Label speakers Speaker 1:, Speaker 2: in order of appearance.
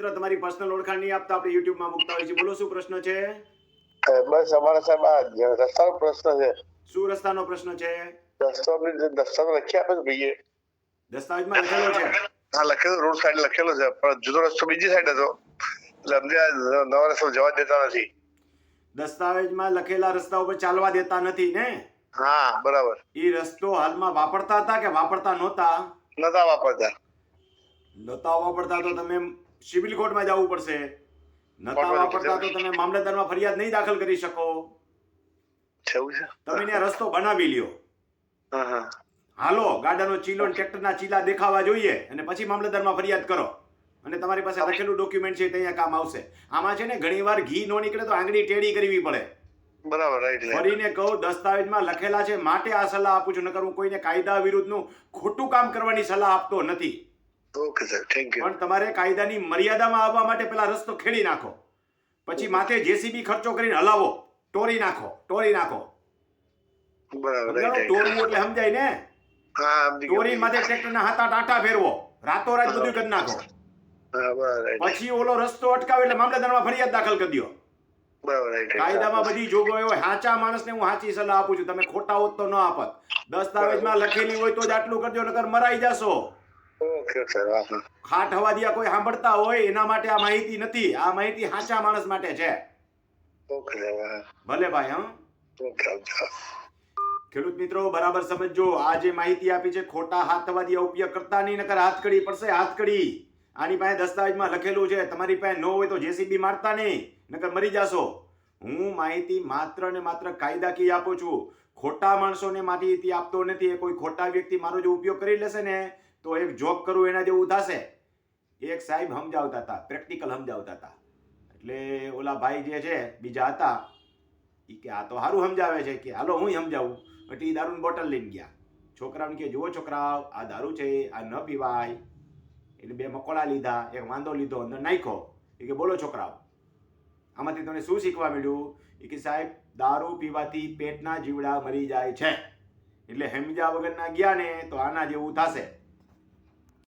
Speaker 1: મિત્ર તમારી પર્સનલ ઓળખાણ નહીં આપતા આપણે યુટ્યુબમાં મૂકતા હોય છે બોલો શું પ્રશ્ન છે?
Speaker 2: બસ અમારા સાહેબ આ રસ્તાનો પ્રશ્ન છે.
Speaker 1: શું રસ્તાનો પ્રશ્ન છે?
Speaker 2: દસ્તાવેજ લખી આપે છે ભાઈએ.
Speaker 1: દસ્તાવેજમાં લખેલો છે?
Speaker 2: હા લખેલો રોડ સાઈડ લખેલો છે પણ જુદો રસ્તો બીજી સાઈડ હતો. એટલે અમને આ નવા રસ્તો જવા દેતા નથી.
Speaker 1: દસ્તાવેજમાં લખેલા રસ્તા ઉપર ચાલવા દેતા નથી ને?
Speaker 2: હા બરાબર.
Speaker 1: એ રસ્તો હાલમાં વાપરતા હતા કે વાપરતા નહોતા?
Speaker 2: નતા વાપરતા.
Speaker 1: નતા વાપરતા તો તમે સિવિલ કોર્ટમાં જવું પડશે.
Speaker 2: નતા
Speaker 1: વાપરતા તો તમે મામલતદારમાં ફરિયાદ નહીં દાખલ કરી શકો. તમે ત્યાં રસ્તો બનાવી લ્યો. હાલો ગાડાનો ચીલો ટ્રેક્ટરના ચીલા દેખાવા જોઈએ અને પછી મામલતદારમાં ફરિયાદ કરો. અને તમારી પાસે લખેલું ડોક્યુમેન્ટ છે ત્યાં કામ આવશે. આમાં છે ને ઘણીવાર ઘી નો નીકળે તો આંગળી ટેડી કરવી પડે.
Speaker 2: બરાબર
Speaker 1: ફરીને કહું દસ્તાવેજમાં લખેલા છે માટે આ સલાહ આપું છું નકર હું કોઈને કાયદા વિરુદ્ધનું ખોટું કામ કરવાની સલાહ આપતો નથી.
Speaker 2: ઓકે સર થેન્ક યુ
Speaker 1: પણ તમારે કાયદાની મર્યાદામાં આવવા માટે પેલા રસ્તો ખેડી નાખો. પછી માથે જેસીબી ખર્ચો કરીને હલાવો. ટોરી નાખો ટોરી નાખો.
Speaker 2: બરાબર?
Speaker 1: ટોરવું એટલે સમજાય ને. ટોરી માથે ટ્રેક્ટરના હાથા ટાટા ફેરવો. રાતોરાત બધું કરી નાખો. પછી ઓલો રસ્તો અટકાવે એટલે મામલતદારમાં ફરિયાદ દાખલ કરી દો. કાયદામાં બધી જોગવાઈ હોય. સાચા માણસને હું સાચી સલાહ આપું છું. તમે ખોટા હોત તો ન આપત. દસ્તાવેજમાં લખેલી હોય તો જ આટલું કરજો નકર મરાઈ જશો.
Speaker 2: ઓકે સર હા હા
Speaker 1: ખાટ હવાદિયા કોઈ સાંભળતા હોય એના માટે આ માહિતી નથી. આ માહિતી સાચા માણસ માટે છે.
Speaker 2: ઓકે
Speaker 1: ભલે ભાઈ હા. ખેડૂત મિત્રો બરાબર સમજજો આ જે માહિતી આપી છે ખોટા હાથવાદીયા ઉપયોગ કરતા નહીં નકર હાથકડી પડશે હાથકડી આની પાસે દસ્તાવેજમાં લખેલું છે તમારી પાસે ન હોય તો જેસીબી મારતા નહીં નકર મરી જાશો. હું માહિતી માત્ર ને માત્ર કાયદાકીય આપું છું. ખોટા માણસોને માહિતી આપતો નથી એ કોઈ ખોટા વ્યક્તિ મારો જો ઉપયોગ કરી લેશે ને તો એક જોબ કરું એના જેવું થશે. એક સાહેબ સમજાવતા હતા પ્રેક્ટિકલ સમજાવતા હતા. એટલે ઓલા ભાઈ જે છે, બીજા હતા એ કે આ તો સારું સમજાવે છે કે હાલો હું સમજાવું. એટલે એ દારૂની બોટલ લઈને ગયા. છોકરાઓને કે, જુઓ છોકરાઓ, આ દારૂ છે, આ ન પીવાય. એટલે બે મકોડા લીધા, એક વાંદો લીધો, અંદર નાખ્યો. એ કે, બોલો છોકરાઓ. આમાંથી તમને શું શીખવા મળ્યું? એ કે, સાહેબ, દારૂ પીવાથી પેટના જીવડા મરી જાય છે. એટલે હેમજા વગરના ગયા ને, તો આના જેવું થશે.